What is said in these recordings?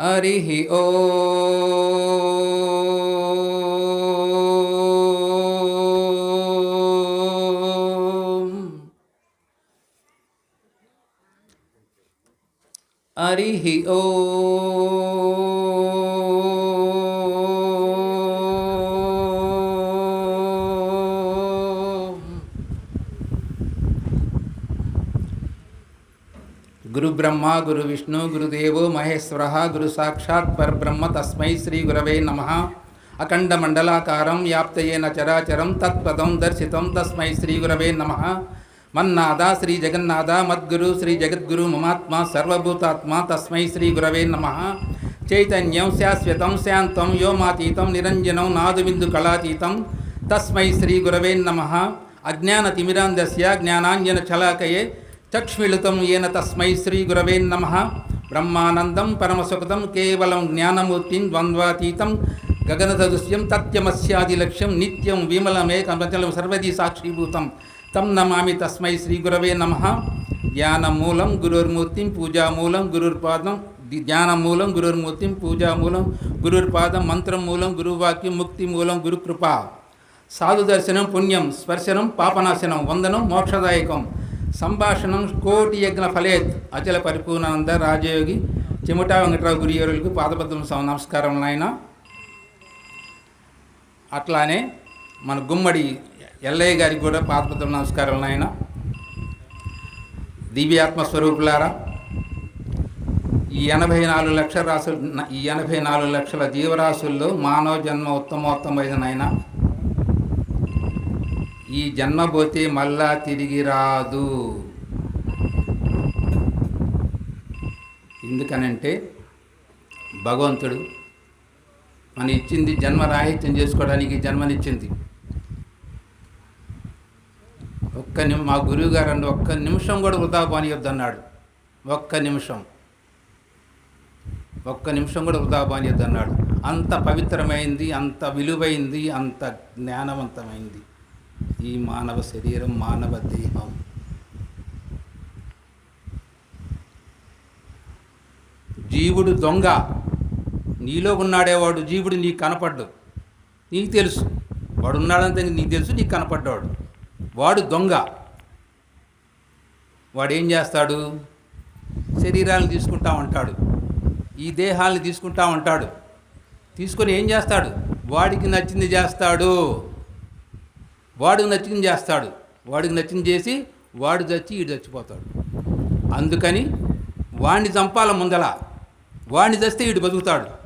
Harihi Om. गुरु ब्रह्मा गुरु विष्णु गुरुदेव, महेश्वर गुरु साक्षात् परब्रह्म तस्मै श्री गुरवे नमः। अखंड मंडलाकारं व्याप्तयेन चराचर तत्पदं दर्शित तस्मै श्री गुरवे नमः। मन्नादा श्री जगन्नाथ मद्गुरु श्री जगद्गुरु ममात्मा, सर्वभूतात्मा तस्मै श्री गुरवे नमः। चैतन्यं, शाश्वतं, शान्तं, व्योमातीतं, निरञ्जनं नादबिन्दुकलातीतं तस्मै श्री गुरवे नमः। अज्ञानतिमिरान्धस्य ज्ञानाञ्जनशलाकये చక్ష్మిళితం ఏన తస్మై శ్రీ గురవే నమ బ్రహ్మానందం పరమసుఖదం కేవలం జ్ఞానమూర్తిం ద్వంద్వాతీతం గగనసదృశ్యం తత్యమస్యాదిలక్ష్యం నిత్యం విమలమేకమచలం సర్వదీ సాక్షీభూతం తం నమామి తస్మై శ్రీ గురవే నమ జ్ఞానమూలం గురుర్మూర్తిం పూజామూలం గురుర్పాదం జ్ఞానమూలం గురుర్మూర్తిం పూజామూలం గురుర్పాదం మంత్రమూలం గురువాక్యం ముక్తిమూలం గురుకృప సాధు దర్శనం పుణ్యం స్పర్శనం పాపనాశనం వందనం మోక్షదాయకం సంభాషణం కోటి యజ్ఞ ఫలేత్. అచల పరిపూర్ణానంద రాజయోగి చెముటా వెంకటరావు గురియరులకు పాదపద్మ నమస్కారం నాయన. అట్లానే మన గుమ్మడి ఎల్లయ్య గారికి కూడా పాదపద్మ నమస్కారం నాయన. దివ్యాత్మ స్వరూపులారా ఈ ఎనభై నాలుగు లక్షల రాసులు ఈ ఎనభై నాలుగు లక్షల జీవరాశుల్లో మానవ జన్మ ఉత్తమోత్తమైన నాయన. ఈ జన్మ పోతే మళ్ళా తిరిగి రాదు. ఎందుకనంటే భగవంతుడు మన ఇచ్చింది జన్మ రాహిత్యం చేసుకోవడానికి జన్మనిచ్చింది. ఒక్క నిమి మా గురువు గారు ఒక్క నిమిషం కూడా వృధా బానియొద్దన్నాడు. ఒక్క నిమిషం. ఒక్క నిమిషం కూడా వృధా బానియొద్దన్నాడు. అంత పవిత్రమైంది అంత విలువైంది అంత జ్ఞానవంతమైంది. ఈ మానవ శరీరం మానవ దేహం. జీవుడు దొంగ. నీలో ఉన్నాడేవాడు జీవుడు నీకు కనపడ్డు. నీకు తెలుసు. వాడు ఉన్నాడంతే నీకు తెలుసు నీకు కనపడ్డాడు వాడు దొంగ. వాడు ఏం చేస్తాడు? శరీరాలను తీసుకుంటా ఉంటాడు. ఈ దేహాలను తీసుకుంటా ఉంటాడు. తీసుకొని ఏం చేస్తాడు? వాడికి నచ్చింది చేస్తాడు. వాడికి నచ్చింది చేస్తాడు. వాడికి నచ్చింది చేసి వాడు చచ్చి ఈడు చచ్చిపోతాడు. అందుకని వాడిని చంపాల ముందల వాడిని చస్తే ఈడు బతుకుతాడు.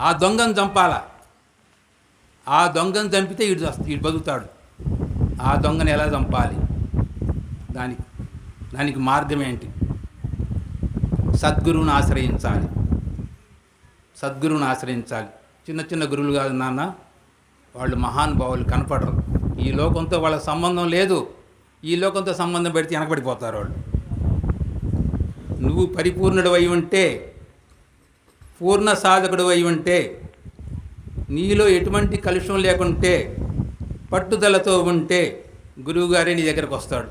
ఆ దొంగను చంపాల. ఆ దొంగను చంపితే ఈడు చస్త- ఈడు బతుకుతాడు. ఆ దొంగను ఎలా చంపాలి? దానికి దానికి మార్గం ఏంటి? సద్గురువుని ఆశ్రయించాలి. సద్గురువుని ఆశ్రయించాలి. చిన్న చిన్న గురువులు కాదు నాన్న. వాళ్ళు మహానుభావులు కనపడరు. ఈ లోకంతో వాళ్ళ సంబంధం లేదు. ఈ లోకంతో సంబంధం పెడితే వెనకబడిపోతారు వాళ్ళు. నువ్వు పరిపూర్ణుడు అయి ఉంటే పూర్ణ సాధకుడు అయి ఉంటే నీలో ఎటువంటి కలుషం లేకుంటే పట్టుదలతో ఉంటే గురువుగారే నీ దగ్గరకు వస్తాడు.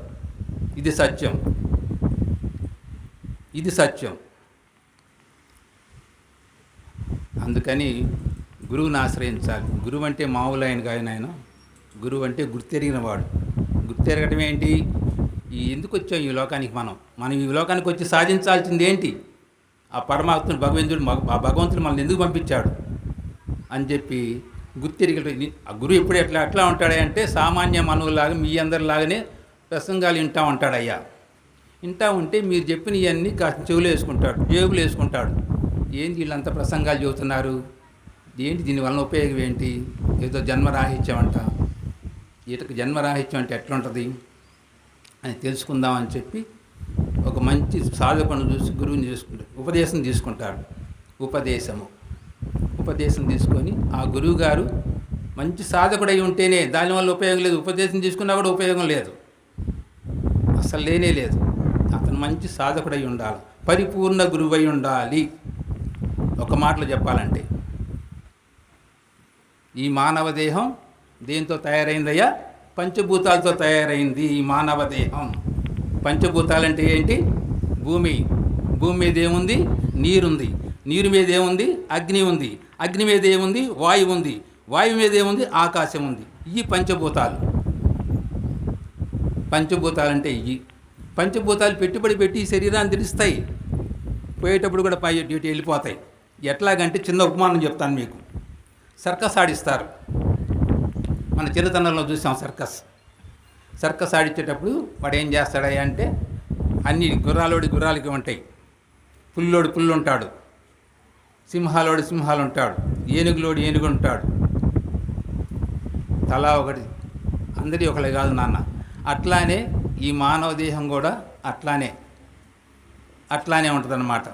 ఇది సత్యం. ఇది సత్యం. అందుకని గురువుని ఆశ్రయించాలి. గురువు అంటే మామూలు ఆయన కాదు ఆయన. గురువు అంటే గుర్తెరిగిన వాడు గుర్తెరగటం ఏంటి? ఈ ఎందుకు వచ్చాం ఈ లోకానికి మనం? మనం ఈ లోకానికి వచ్చి సాధించాల్సింది ఏంటి? ఆ పరమాత్ముడు భగవంతుడు ఆ భగవంతుడు మనల్ని ఎందుకు పంపించాడు? అని చెప్పి గుర్తెరిగి ఆ గురువు ఎప్పుడు ఎట్లా ఎట్లా ఉంటాడంటే అంటే సామాన్య మనువులాగా మీ అందరిలాగానే ప్రసంగాలు వింటా ఉంటాడయ్యా. వింటా ఉంటే మీరు చెప్పిన ఇవన్నీ కాస్త చెవులు వేసుకుంటాడు జేబులు వేసుకుంటాడు. ఏంది వీళ్ళంతా ప్రసంగాలు చెబుతున్నారు? ఏంటి దీనివల్ల ఉపయోగం ఏంటి? ఏదో జన్మరాహిత్యం అంట. ఈటకు జన్మరాహిత్యం అంటే ఎట్లుంటుంది? అని తెలుసుకుందామని చెప్పి ఒక మంచి సాధకుని చూసి గురువుని చూసుకుంటాడు ఉపదేశం తీసుకుంటాడు ఉపదేశము. ఉపదేశం తీసుకొని ఆ గురువు గారు మంచి సాధకుడై ఉంటేనే దానివల్ల ఉపయోగం లేదు. ఉపదేశం తీసుకున్నా కూడా ఉపయోగం లేదు. అసలు లేనే లేదు. అతను మంచి సాధకుడై ఉండాలి. పరిపూర్ణ గురువై ఉండాలి. ఒక మాటలో చెప్పాలంటే ఈ మానవ దేహం దేంతో తయారైందయ్యా? పంచభూతాలతో తయారైంది ఈ మానవ దేహం. పంచభూతాలంటే ఏంటి? భూమి. భూమి మీద ఏముంది? నీరుంది. నీరు మీద ఏముంది? అగ్ని ఉంది. అగ్ని మీద ఏముంది? వాయువు ఉంది. వాయువు మీద ఏముంది? ఆకాశం ఉంది. ఈ పంచభూతాలు. పంచభూతాలు అంటే ఇవి పంచభూతాలు పెట్టుబడి పెట్టి ఈ శరీరాన్ని తెలుస్తాయి పోయేటప్పుడు కూడా పై డ్యూటీ వెళ్ళిపోతాయి. ఎట్లాగంటే చిన్న ఉపమానం చెప్తాను మీకు. సర్కస్ ఆడిస్తారు. మన చిన్నతనంలో చూసాం సర్కస్. సర్కస్ ఆడించేటప్పుడు వాడు ఏం చేస్తాడయ్యా అంటే అన్ని గుర్రాలోడి గుర్రాలకి ఉంటాయి. పుల్లోడు పుల్లు ఉంటాడు సింహాలోడు సింహాలు ఉంటాడు ఏనుగులోడు ఏనుగు ఉంటాడు తలా ఒకటి. అందరి ఒకలే కాదు నాన్న. అట్లానే ఈ మానవ దేహం కూడా అట్లానే. అట్లానే ఉంటుందన్నమాట.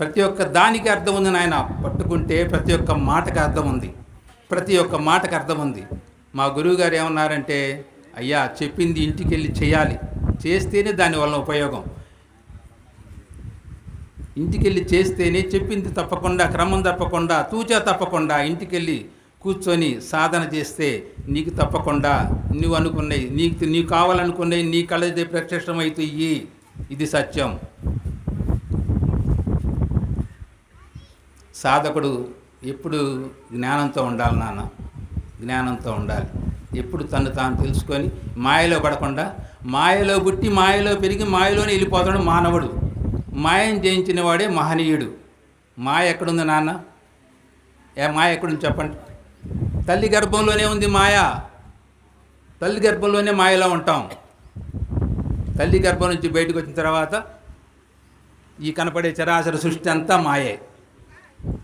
ప్రతి ఒక్క దానికి అర్థం ఉంది నాయన. పట్టుకుంటే ప్రతి ఒక్క మాటకు అర్థం ఉంది. ప్రతి ఒక్క మాటకు అర్థం ఉంది. మా గురువు గారు ఏమన్నారంటే అయ్యా చెప్పింది ఇంటికి వెళ్ళి చేయాలి. చేస్తేనే దానివల్ల ఉపయోగం. ఇంటికెళ్ళి చేస్తేనే చెప్పింది తప్పకుండా క్రమం తప్పకుండా తూచా తప్పకుండా ఇంటికెళ్ళి కూర్చొని సాధన చేస్తే నీకు తప్పకుండా నువ్వు అనుకున్నవి నీకు నీకు కావాలనుకున్నవి నీ కళ్ళదే ప్రత్యక్షమవుతాయి. ఇది సత్యం. సాధకుడు ఎప్పుడు జ్ఞానంతో ఉండాలి నాన్న? జ్ఞానంతో ఉండాలి. ఎప్పుడు తను తాను తెలుసుకొని మాయలో పడకుండా మాయలో పుట్టి మాయలో పెరిగి మాయలోనే వెళ్ళిపోతాడు మానవుడు. మాయం జయించిన వాడే మహనీయుడు. మాయ ఎక్కడుంది నాన్న? ఏ మాయ ఎక్కడుంది చెప్పండి. తల్లి గర్భంలోనే ఉంది మాయ. తల్లి గర్భంలోనే మాయలో ఉంటాం. తల్లి గర్భం నుంచి బయటకు వచ్చిన తర్వాత ఈ కనపడే చరాచర సృష్టి అంతా మాయే.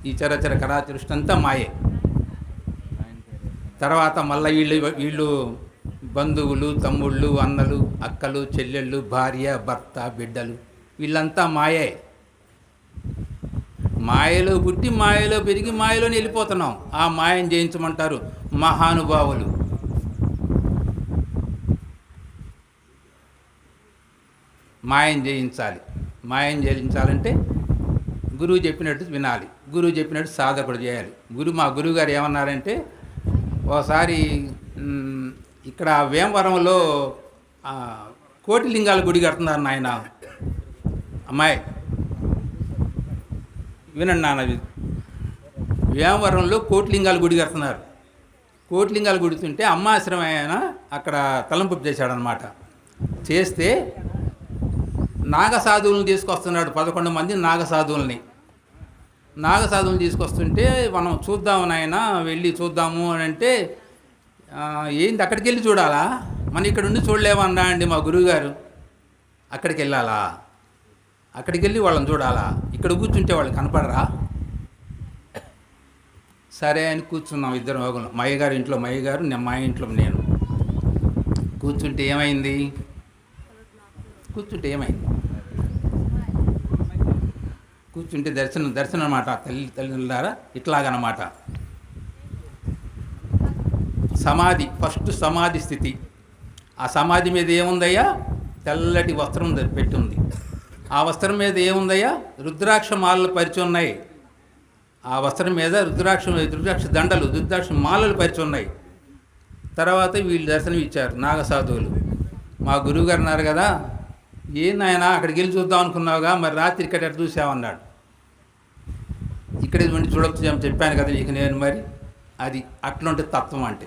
ఈ చరచర కరాచర అంతా మాయే. తర్వాత మళ్ళీ వీళ్ళు వీళ్ళు బంధువులు తమ్ముళ్ళు అన్నలు అక్కలు చెల్లెళ్ళు భార్య భర్త బిడ్డలు వీళ్ళంతా మాయే. మాయలో పుట్టి మాయలో పెరిగి మాయలోనే వెళ్ళిపోతున్నాం. ఆ మాయం జయించమంటారు మహానుభావులు. మాయం జయించాలి. మాయం జయించాలంటే గురువు చెప్పినట్టు వినాలి. గురువు చెప్పినట్టు సాధకుడు చేయాలి. గురు మా గురువు గారు ఏమన్నారంటే ఒకసారి ఇక్కడ వేమవరంలో కోటిలింగాల గుడి కడుతున్నారు నాయన. అమ్మాయి వినండి నాన్న వేమవరంలో కోటిలింగాల గుడి కడుతున్నారు. కోటిలింగాల గుడి తింటే అమ్మాశ్రమం ఆయన అక్కడ తలంపు చేశాడనమాట చేస్తే నాగసాధువులను తీసుకొస్తున్నాడు పదకొండు మంది నాగసాధువుల్ని నాగసాధువులను తీసుకొస్తుంటే మనం చూద్దాము నాయన వెళ్ళి చూద్దాము అని అంటే ఏంది అక్కడికి వెళ్ళి చూడాలా? మనం ఇక్కడ ఉండి చూడలేమన్నా అండి మా గురువుగారు. అక్కడికి వెళ్ళాలా అక్కడికి వెళ్ళి వాళ్ళని చూడాలా? ఇక్కడ కూర్చుంటే వాళ్ళు కనపడరా? సరే అని కూర్చున్నాం ఇద్దరు ఒకరు మా అయ్యగారి ఇంట్లో మా అయ్యగారు నేను మా ఇంట్లో నేను. కూర్చుంటే ఏమైంది? కూర్చుంటే ఏమైంది? కూర్చుంటే దర్శనం దర్శనం అనమాట తల్లి తల్లిదండ్రులారా ఇట్లాగనమాట సమాధి ఫస్ట్ సమాధి స్థితి. ఆ సమాధి మీద ఏముందయ్యా? తెల్లటి వస్త్రం పెట్టి ఉంది ఆ వస్త్రం మీద ఏముందయ్యా? రుద్రాక్ష మాలలు పరిచి ఉన్నాయి. ఆ వస్త్రం మీద రుద్రాక్ష రుద్రాక్ష దండలు రుద్రాక్ష మాలలు పరిచి ఉన్నాయి. తర్వాత వీళ్ళు దర్శనం ఇచ్చారు నాగసాధువులు. మా గురువుగారు అన్నారు కదా ఏ నాయనా అక్కడికి వెళ్ళి చూద్దాం అనుకున్నావుగా మరి రాత్రి ఇక్కడ ఎట్లా ఉండి చూడొచ్చు అని చెప్పాను కదా నీకు నేను మరి. అది అట్లుంటే తత్వం అంటే.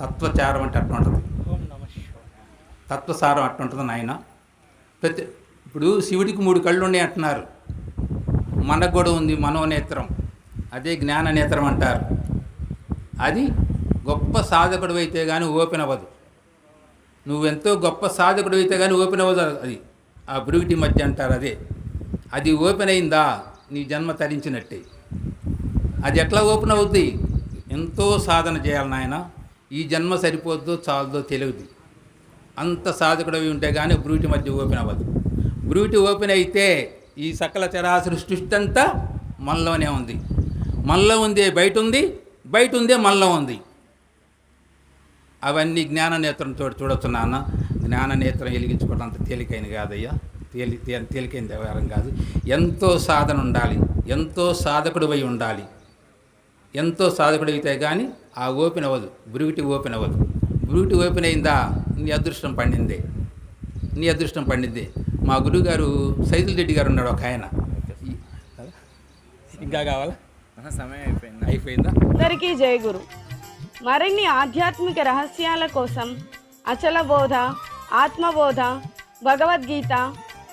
తత్వచారం అంటే అట్లా ఉంటుంది తత్వసారం అట్లుంటుంది నాయన. ప్రతి ఇప్పుడు శివుడికి మూడు కళ్ళు ఉన్నాయి అంటున్నారు. మనకు కూడా ఉంది మనోనేత్రం. అదే జ్ఞాన నేత్రం అంటారు. అది గొప్ప సాధకుడు అయితే కానీ ఓపెన్ అవ్వదు. నువ్వెంతో గొప్ప సాధకుడు అయితే కానీ ఓపెన్ అవ్వదు అది. ఆ బ్రూగిటి మధ్య అంటారు అదే. అది ఓపెన్ అయిందా? నీ జన్మ తరించినట్టే. అది ఎట్లా ఓపెన్ అవుద్ది? ఎంతో సాధన చేయాలి నాయన. ఈ జన్మ సరిపోద్దో చాలదో తెలియదు. అంత సాధకుడవి ఉంటే కానీ బ్రూటి మధ్య ఓపెన్ అవ్వదు. బ్రూటి ఓపెన్ అయితే ఈ సకల చరాచర సృష్టి అంతా మనలోనే ఉంది. మనలో ఉందే బయట ఉంది బయట ఉందే మనలో ఉంది. అవన్నీ జ్ఞాన నేత్రంతో చూడొచ్చు నాన్న. జ్ఞాన నేత్రం వెలిగించుకోవడం అంత తేలికైన కాదయ్యా. తేలి తే- తేలికైన వ్యవహారం కాదు. ఎంతో సాధన ఉండాలి. ఎంతో సాధకుడు అయి ఉండాలి. ఎంతో సాధకుడు అయితే కానీ ఆ ఓపెన్ అవ్వదు. బ్రుగిటి ఓపెన్ అవ్వదు. బ్రూటి ఓపెన్ అయిందా? నీ అదృష్టం పండింది. నీ అదృష్టం పండింది. మా గురువుగారు సైదుల్ రెడ్డి గారు ఉన్నాడు ఒక ఆయన. ఇంకా కావాలా? సమయం అయిపోయింది. అయిపోయిందా? అందరికీ జయ గురు. మరిన్ని ఆధ్యాత్మిక రహస్యాల కోసం అచల బోధ ఆత్మబోధ భగవద్గీత